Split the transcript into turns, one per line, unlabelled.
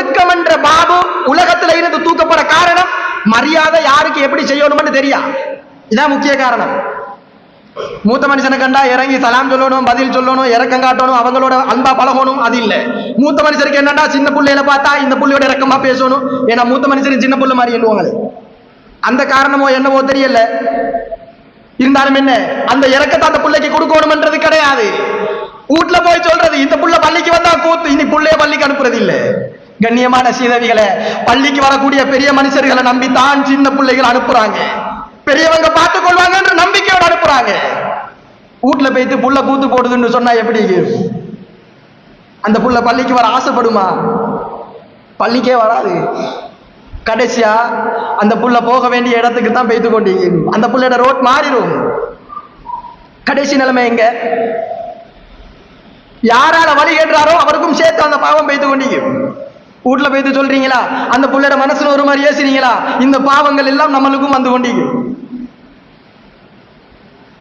ஒழுக்கம் என்ற பாபு உலகத்துல இருந்து தூக்கப்பட காரணம் மரியாதை யாருக்கு எப்படி செய்யணும்னு தெரியா? இதான் முக்கிய காரணம். மூத்த மனுஷனை கண்டா இறங்கி சலாம் சொல்லணும் பதில் சொல்லணும் இறக்கம் காட்டணும் அவங்களோட அன்பா பழகணும் அது இல்ல. மூத்த மனுஷருக்கு என்னடா சின்ன புள்ளையில பார்த்தா இந்த புள்ளையோட இறக்கமா பேசணும்? ஏன்னா மூத்த மனுஷன் சின்ன புள்ள மாதிரி எண்ணுவாங்களே அந்த காரணமோ என்னவோ தெரியல. இருந்தாலும் என்ன? அந்த இறக்கத்தை அந்த பிள்ளைக்கு கொடுக்கணும்ன்றது கிடையாது. வீட்டுல போய் சொல்றது இந்த புள்ள பள்ளிக்கு வந்தா கூத்து இனி புள்ளைய பள்ளிக்கு அனுப்புறது இல்ல. கண்ணியமான சீதவிகளை பள்ளிக்கு வரக்கூடிய பெரிய மனுஷர்களை நம்பி தான் சின்ன பிள்ளைகள் அனுப்புறாங்க. பெரியவங்க பார்த்துக் கொள்வாங்கன்ற நம்பிக்கையோட அனுப்புறாங்க. வீட்டுல போய்த்து புள்ள கூத்து போடுதுன்னு சொன்னா எப்படி? அந்த புள்ள பள்ளிக்கு வர ஆசைப்படுமா? பள்ளிக்கே வராது. கடைசியா அந்த புள்ள போக வேண்டிய இடத்துக்கு தான் பெய்து கொண்டீங்க அந்த புள்ளையோட ரோட் மாறிடும். கடைசி நிலைமை எங்க? யாரால வழி கேட்டாரோ அவருக்கும் சேர்த்து அந்த பாவம் பெய்து கொண்டீங்க வீட்டில் போயிட்டு சொல்றீங்களா? அந்த பிள்ளையோட மனசுல ஒரு மாதிரி ஏசுறீங்களா? இந்த பாவங்கள் எல்லாம் நம்மளுக்கும் வந்து கொண்டீங்க